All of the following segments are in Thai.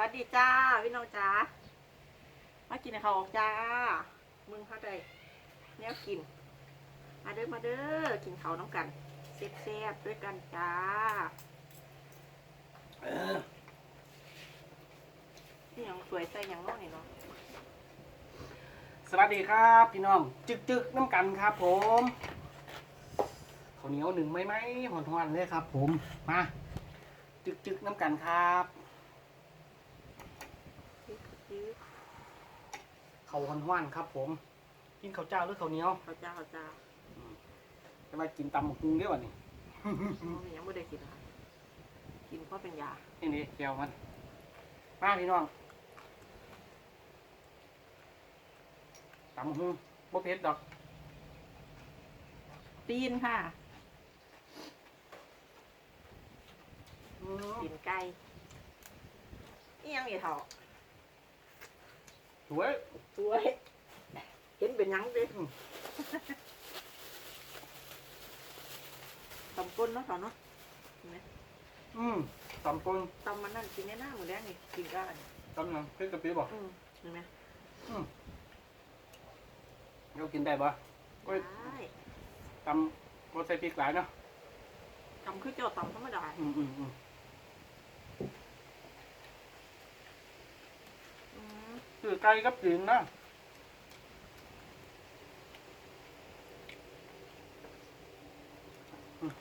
วัสดีจ้าพี่น้องจ้ามากินข้าวออกจ้า มึงเข้าใจแนวกิน มาเด้อมาเด้อกินข้าวน้ำกันเซ่บๆด้วยกันจ้านี่ยังสวยใส่ยังน้องนี่เนาะสวัสดีครับ พี่น้องจึกจึกน้ำกันครับ ผมข้าวเหนียวหนึ่งไหมไหมหอนทวนเลยครับ ผมมาจึกจึกน้ำกันครับ ยื้อ ข้าวหอนทวนครับ ผม กินข้าวเจ้าหรือข้าวเหนียวข้าวจ้าข้าวจ้าจะมากินตำหมกฮุงเด้อวันนี้น้องนี่ยังไม่ได้กินค่ะกินเพราะเป็นยานี่นี่เกี่ยวมันมาพี่น้องตำหมกฮุงบ่เผ็ดดอก ตีนค่ะอืมตีนไก่นี่ยังอีเถ่า สวยสวย เห็นเป็นหยังดิอืมตำก้นเนาะเถ่าเนาะเห็นไหมอืมตำปนตำมันนั่นกินในหน้าหมูแดงนี่กินได้ตำหนังเผ็ดกะปิบอกอืมเห็นไหมเรากินได้ปะโอ้ยได้ตำรสใส่พริกหลายเนาะตำคือเจ้าตำธรรมดา อืมอืมอืม อืม คือ ไก่กับจีนนะอืม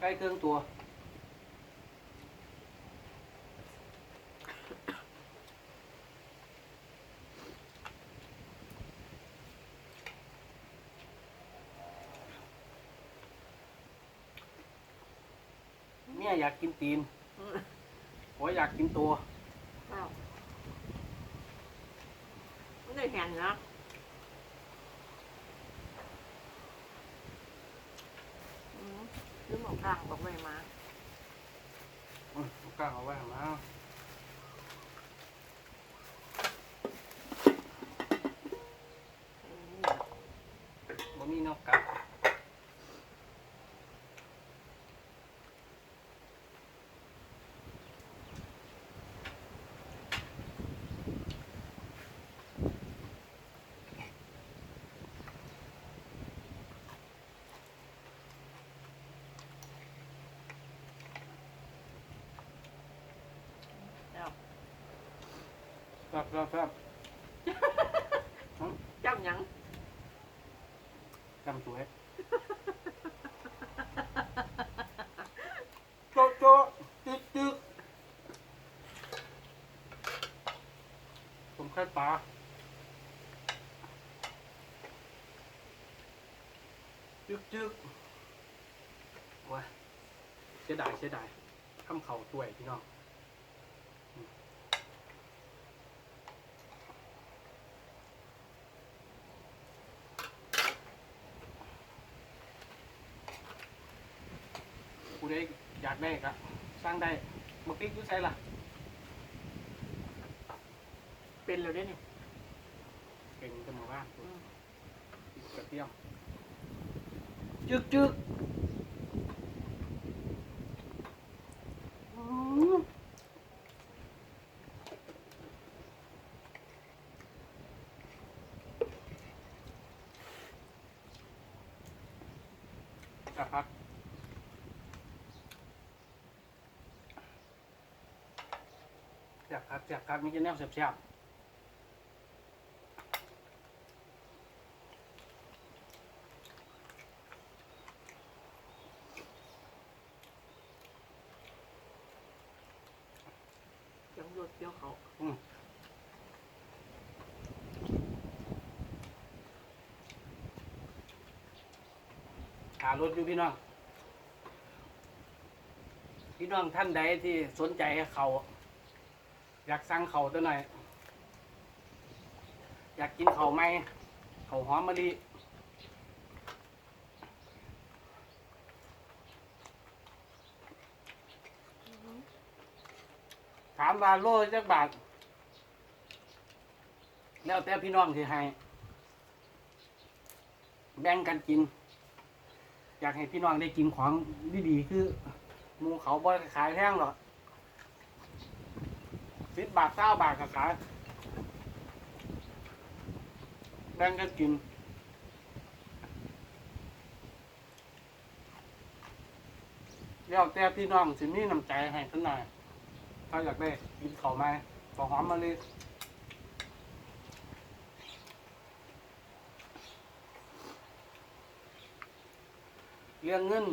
ไก่เครื่องตัวเมียอยากกินตีนอืมผัวอยากกินตัว อ้าวไม่ได้เห็นนะอืมซื้อหมอกกลางบอกไม่มาอืมเอากล้างเอาไว้ข้างหล่างอืมบ่มีนอกกับแล้ว ครับครับครับจำหยังจำสวยโจ๊ะโจ๊ะจึ๊กจึ๊กผมแค่ปลาจึ๊กจึ๊กว้าเสียดายเสียดายทำเข่าตัวยพี่น้อง ใดอยากได้ก็สร้างได้บักพริกอยู่ใส่ล่ะ เป็นแล้วเด้เนี่ยเก่งกันหมดว่าอืมพริกกระเทียมจึกจึกอืมจับพัก จับพักจับพักมีจะแนวเสียบๆยังโยดเกี่ยวเขาหารถอยู่พี่น้อง พี่น้องท่านใดที่สนใจเขา อยากสั่งเขาตัวหน่อย อยากกินเขาไหมเขาหอมมะลิถามว่าโลจักบาท แล้วแต่พี่น้องที่ให้ แบ่งกันกิน อยากให้พี่น้องได้กินของดีๆคือมูเขาบ่ขายแห้งหรอก สิบบาทเก้าบาทก็ขายแบ่งกันกินแล้วแต่พี่น้องสิมีน้ำใจให้ขึ้นหน่อยถ้าอยากได้กินเขาวไหมบอกหอมมาเลยเรื่องเงิน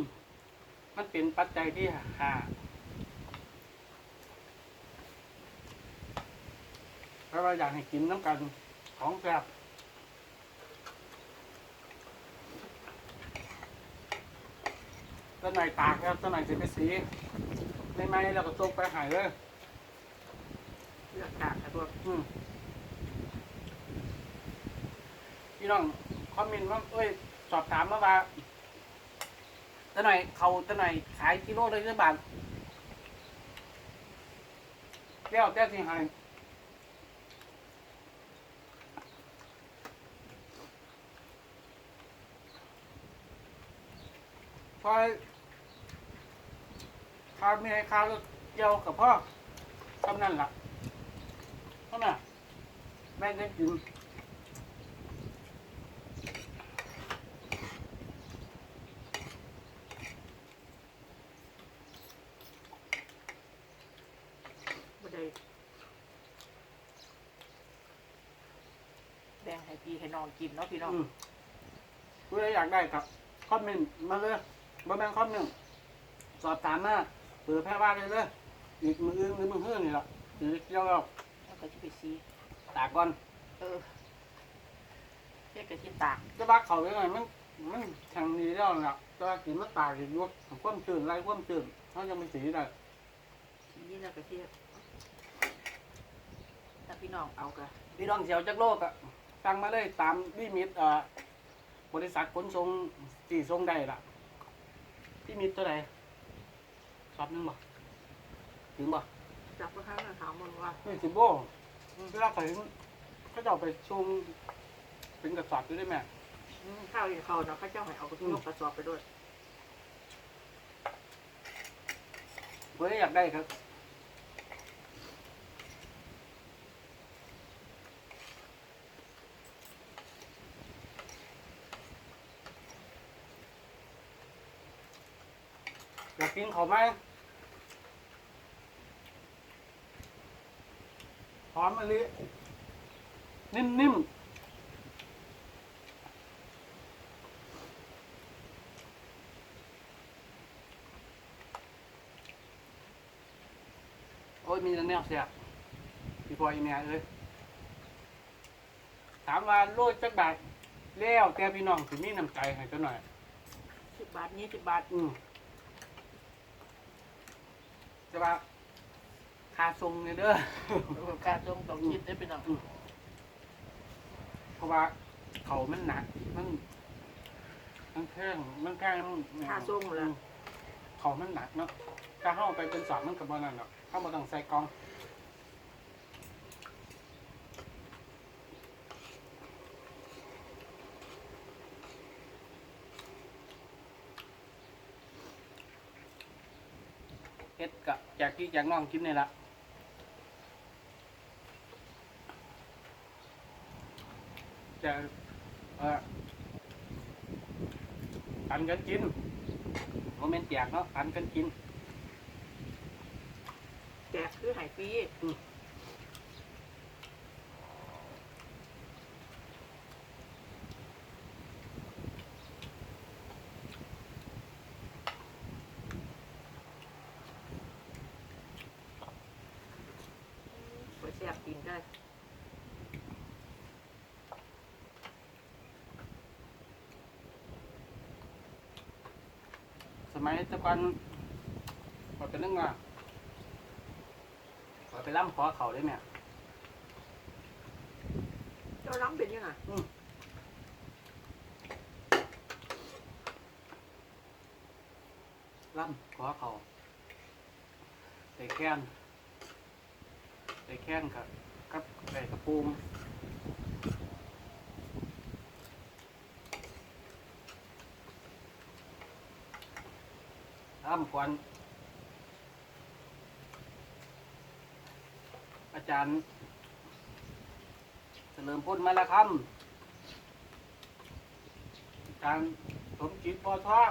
มันเป็นปัจจัยที่หา ถ้าเราอยากให้กินน้ำกันของแซ่บต้นไหนตากครับต้นไหนจะไปสีไม่ไหมเราก็ตกไปหายเลยเลือกกากค่ะตัวอืมพี่น้องคอมเมนต์ว่าเอ้ย สอบถามมาว่าต้นไหนเขาต้นไหนขายกิโลละกี่บาทแก้วแก้วสิหาย พอข้าวไม่ให้ข้าวก็เกี่ยวกับพ่อทำนั่นล่ะเท่านั้นแม่ได้กินบ่ได้แบ่งให้พี่ให้น้องกินเนาะพี่น้องอืมผู้ใดอยากได้ครับคอมเมนต์มาเลย บ่แม่นคอมเมนต์สอบถามมาเปิดแพร่บ้านเลยเลยอีกมืออื่นหรือมือเฮือนี่ล่ะหรือเกี่ยวกับแล้วก็จะไปซีตากก่อนเออเรียกกระชินตากจะบักเขาไว้หน่อยมันมันแข็งดีแล้วล่ะแต่ว่ากินมันตากอีกอยู่ความชื้นไรความชื้นเขายังไม่สีได้นี่แล้วก็เทียบถ้าพี่น้องเอากะพี่น้องเสียวจักโลกอะสั่งมาเลยตามลิมิตเอ่อบริษัทขนส่งสี่ส่งได้ล่ะ ลิมิตตัวใดสอบหนึงบ่ถึงบ่จับก็ข้างถามมันว่านี่สิโบเวลาเขาเห็นเขาจะเอาไปชงเป็นกระสอบอยู่ได้ไหมอืมข้าวอย่างเขาเนาะเขาเจ้าให้เอากระตุ้นกระสอบไปด้วยเพื่ออยากได้ครับ อยากกินเขาไหมหอมมะลินิ่มๆโอ้ยมีแต่แนวเสียบพี่พลอยอีเมียเอ้ยถามว่าโลดจักบาทแล้วแต่พี่น้องสิมีน้ำใจให้เจ้าหน่อย สิบบาทนี้สิบบาท อืม จะว่าค่าทรงเนี่ยเด้อการตรงต้องคิดได้พี่น้องเพราะว่าเขามันหนักมันมันแข้งมันแข้งมันค่าส่งแล้ว เขามันหนักเนาะถ้าเข้าไปเป็นสอบมันกับมันนั่นหรอกเข้ามาต้องใส่กล่อง เฮ็ดกะแจกพี่แจกน้องกินนี่ละจะเออปันกันกินโมเมนต์แจกเนาะปันกันกิน แจกคือใหายฟรีไปแซ่บกิน ได้สมัยแตะก่อนพอเป็นเรื่องว่าพอไปร่ำขอเขาได้ไหมเจ้าล้ำเป็นยังไงร่ำขอเขาใส่แค้นใส่แค้นกับ ครับไก่กระปูมอ้ำควันอาจารย์เฉลิมพลมาละคำอาจารย์สมจิตพอท่อง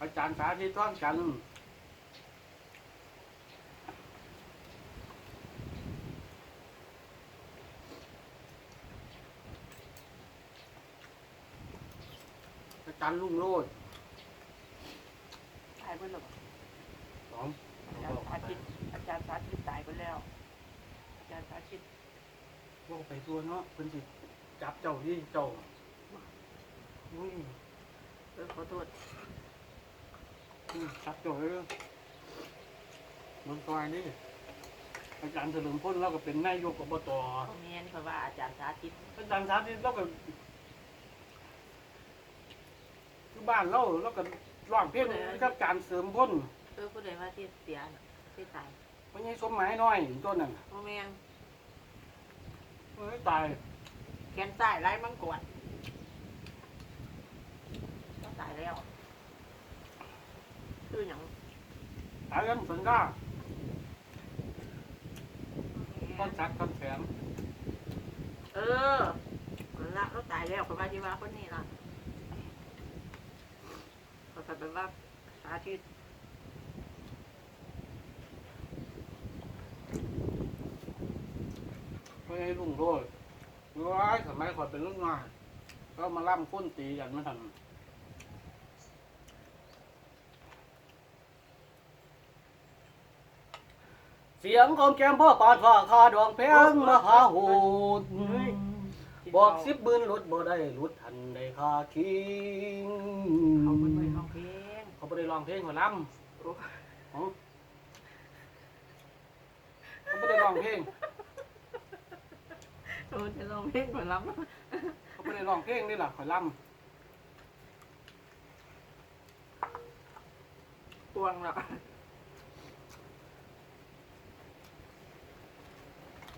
อาจารย์สาธิตท่องจันทร์ จารย์ลุงโรดตายไปแล้วบ่สองอาจารย์สาธิตอาจารย์สาธิตตายไปแล้ว อาจารย์สาธิตว่าไปตัวเนาะเพิ่นสิจับเจ้าที่เจ้าอุ้ยเออขอโทษอืมจับเจ้าเลยเมืองซอยนี่อาจารย์เฉลิมพลเราก็เป็นนายกอบต เขาแม่นเพราะว่าอาจารย์สาธิตอาจารย์สาธิตเราก็ที่ บ้านเราเราก็ร้องเพลงกับอาจารย์เสริมพลเออผู้ใดว่าที่เสียน่ะที่ตายไม่ใช่สมหมายน้อยต้นนั่นน่ะพ่อแม่นเอ้ยตายแขนซ้ายไร้มังกรก็ตายแล้วคือหยังตายกันสัญญาต้นชักต้นแขนเออคนละเราตายแล้วคนว่าที่ว่าคนนี้ล่ะ เขาจะเป็นว่าสาธิตไม่ให้ลุงโทษร้ายสมัยก่อนเป็นลูกน้อยก็มาล่ำค้นตีกันไม่ทันเสียงของแก้มพ่อปาดฟ้าคาดวงแพงมหาโหดบอกสิบบืนรถบ่ได้รุดทันได้คาคิง เขาเป็นไปร้องเพลงเขาไม่ได้ร้องเพลงหัวล่โอ้ำอ๋อเขาไม่ได้ร้องเพลงเขาจะร้องเพลงก่อนล้เขาไม่ได้ร้องเพลงนี่หรอหัวล่ำปวงแล้วำ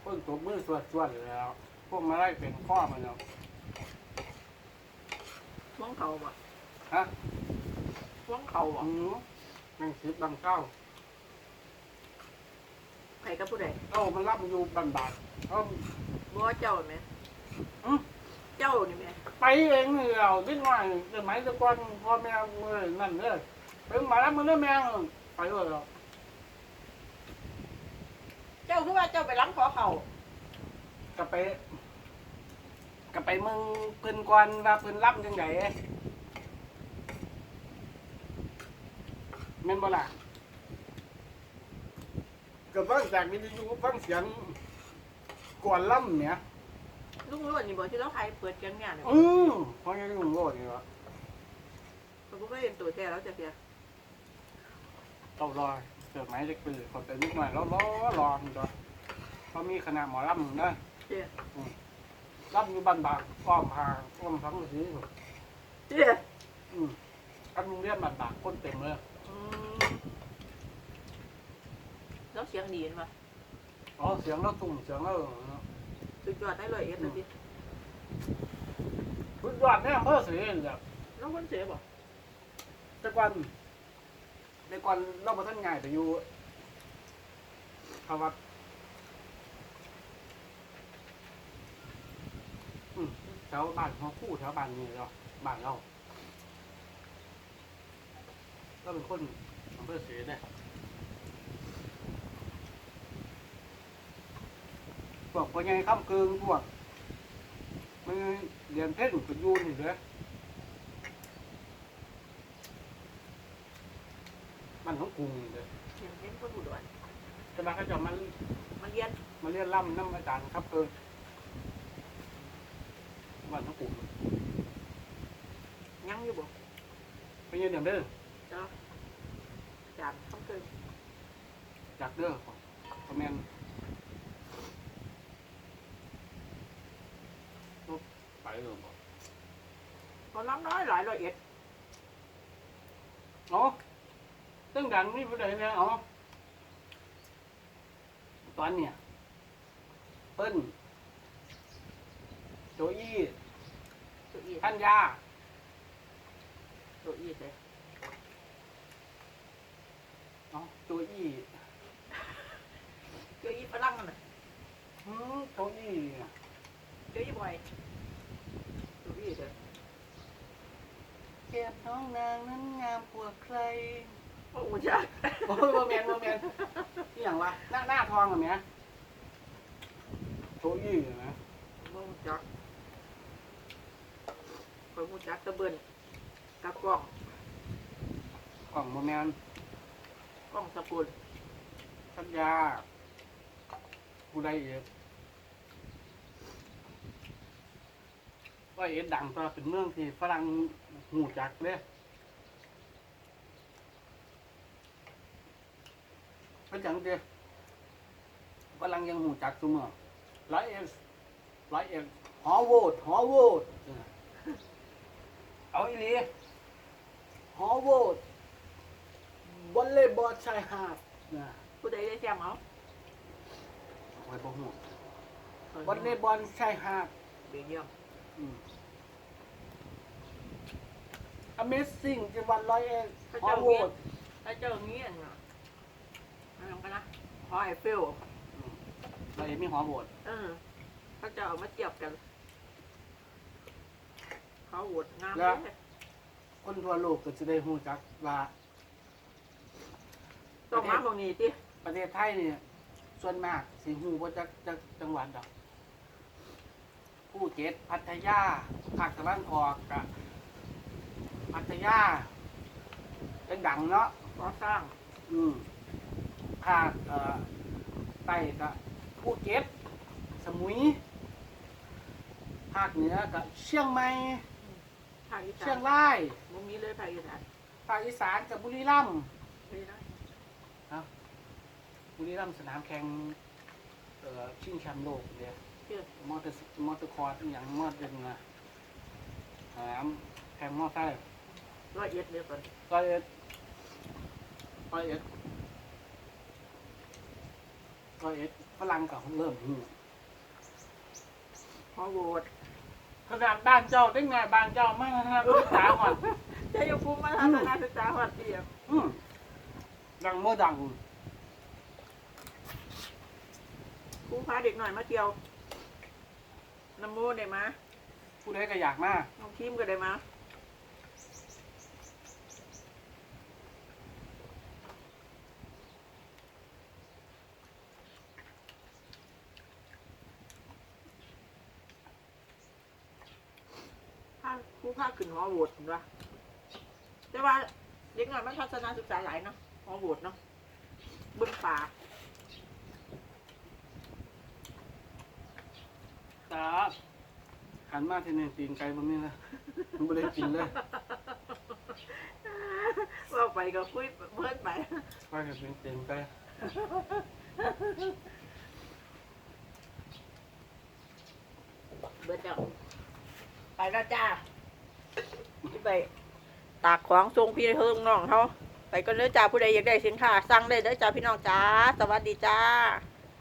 เพิ่งตบมือสวดสวดๆแล้วพวกมาไล่เป็นข้อมันเนาะปวงเขาบ่ฮะ ปวงเขาบ่อืมนั่งสิบบังเก้าใครกับผู้ใดเอ้ามันรับอยู่บันบาทเอ้า บ่เจ้าไหมอืมเจ้านี่ไหมไปเองนี่เราดิ้นหน่อยสมัยแตะกอนพ่อแม่เมื่อนั่นเลยเป็นหมาแล้วมันเรื่องแมงไปเลยเหรอเจ้าคือว่าเจ้าไปล้ำขอเขากลับไปกลับไปเมืองเพิ่นก่อนว่าเพิ่นรับจังได แม่นบ่ล่ะก็ฟังจากวิทยุฟังเสียงก่อนล่ำเนี่ยลุงล้วนนี่บอกที่เราใครเปิดกันงานเนี่ยอือเพราะงั้นลุงโลดนี่วะเขาก็เห็นตัวแท้แล้วจะเพียต้องรอเสือไม้เล็กปืนคนเป็นนิดหน่อยรอรอรอนี่ตัวเขามีคณะหมอลำนะเจ้ลำอยู่บ้านบางอ้อมพาอ้อมทั้งสีเจ้อืมอันโรงเรียนบ้านบางคนเต็มเลยอืม แล้วเสียงดีนปะอ๋อเสียงแล้วตุ่มเสียงแล้วสุดยอดได้เลยเอ็ดเลยดิทุกยอดเนี่ยอำเภอเสียแบบแล้วคนเสียบ่แต่ก่อนแต่ก่อนเราบ่ทันง่ายไปอยู่เขาวัดอืมแถวบ้านของคู่แถวบ้านนี่เราบ้านเราเราเป็นคนอำเภอเสียเนี่ยพวกพ่อใหญ่ข้ามเกิงพวกมันเรียนเพ่นก็อยู่นี่เลยมันของกรุงนี่เลยเสียงเห็นคนอุดรแต่ว่าเขาจะมามันเรียนมาเรียนล่ำน้ำอาจารย์ครับเกิงวันของกรุงยังอยู่บ่ไปเรียนอย่างเด้อเจ้า จานต้องเกินจากเด้อคอมเมนไปเลยบอกพอน้ำน้อยหลายร้อยเอ็ดอ๋อตั้งดังนี่ประเดี๋ยวนะอ๋อตอนเนี่ยเปิ้ลโจอี้ตัวอีท่านยาตัวอีเลย อ๋อโจอี้เจออีฝรั่งกันน่ะอืมเก้าอี้เนี่ยเจออีบ่อยดูพี่เถอะเก็บน้องนางนั้นงามกว่าใคร โอ้ยจักโอ้ยโมเมนโมเมนนี่อย่างวะหน้าหน้าทองแบบเนี้ยโก้อี้เห็นะมึงจักคอยมูจักตะเบินกับกล้องกล่องโมเมน กล้องสกุลสัญญาผู้ใดเอกว่าเอ็ดดังตัวเป็นเมืองที่ฝรั่งหูจักเลยเป็นอย่างเดียวฝรั่งยังหูจักตัวเมืองร้อยเอ็ดร้อยเอ็ดฮอโวดฮอโวดเอาอีหลีฮอโวด วอลเลย์บอลชายหาดนะผู้ใดได้แซมเอาไว้บ่หูวอลเลย์บอลชายหาดเบียเยี่ยมอืม Amazing จังหวัดร้อยเอ็ดฮอโวดถ้าเจออย่างนี้อะเนาะอะไรกันนะหอไอเฟลร้อยเอ็ดมีฮอโวดเออเขาจะเอามาเทียบกันเขาโหวตงามเลยคนทั่วโลกก็จะได้หูจักว่า ต้องมาบางนี้ติประเทศไทยเนี่ย ส่วนมากสิหูว่าจักจักจังหวัดดอกภูเก็ตพัทยาภาคตะวันออกกะพัทยาเป็นดังเนาะก่อสร้าง อืมภาคเอ่อใต้กะภูเก็ตสมุยภาคเหนือก็เชียงใหม่ภาคอีสาเชียนงรายมุมนี้เลยภาคอีสานภาคอีสานกับบุรีรัมย์นี่นะ บุรีรัมย์สนามแข่งเอ่อชิงแชมป์โลกเนี่ยเชื่อมอเตอร์มอเตอร์คอร์ดอหย่างมอเตอร์นะสนามแข่งมอเตอร์ร้อยเอ็ดเดียวกันร้อยเอ็ดร้อยเอ็ดร้อยเอ็ดฝรั่งกับเริ่มหูหอโหวตขนาดบ้านเจ้าได้ไงบ้านเจ้ามาขนาดศึกษาก่อนจะยกภูมิมาทัศนศึกษาหัดเดียวอืมดังเมื่อดัง ครูพาเด็กหน่อยมาเที่ยวน้ำมูได้มาผู้ใดก็อยากมาน้องทีมก็ได้มาถ้าครูภาคขึ้นหอโหวตเห็นปะแต่ว่าเด็กหน่อยมันทัศนศึกษาหลายเนาะหอโหวตเนาะเบึ้งป่า ตาหันมาทีนี่ตีนไก่บนนี้นะมันไม่ได้กินเลยว่าไปก็คุยเพื่อนไปไปกับตีนตีนไก่เบิดแล้วไปแล้วจ้าไปตากของทรงพี่เฮิงน้องเขาไปก็เนื้อจ้าผู้ใดอยากได้สินค้าสั่งได้เด้อจ้าพี่น้องจ้า สวัสดีจ้า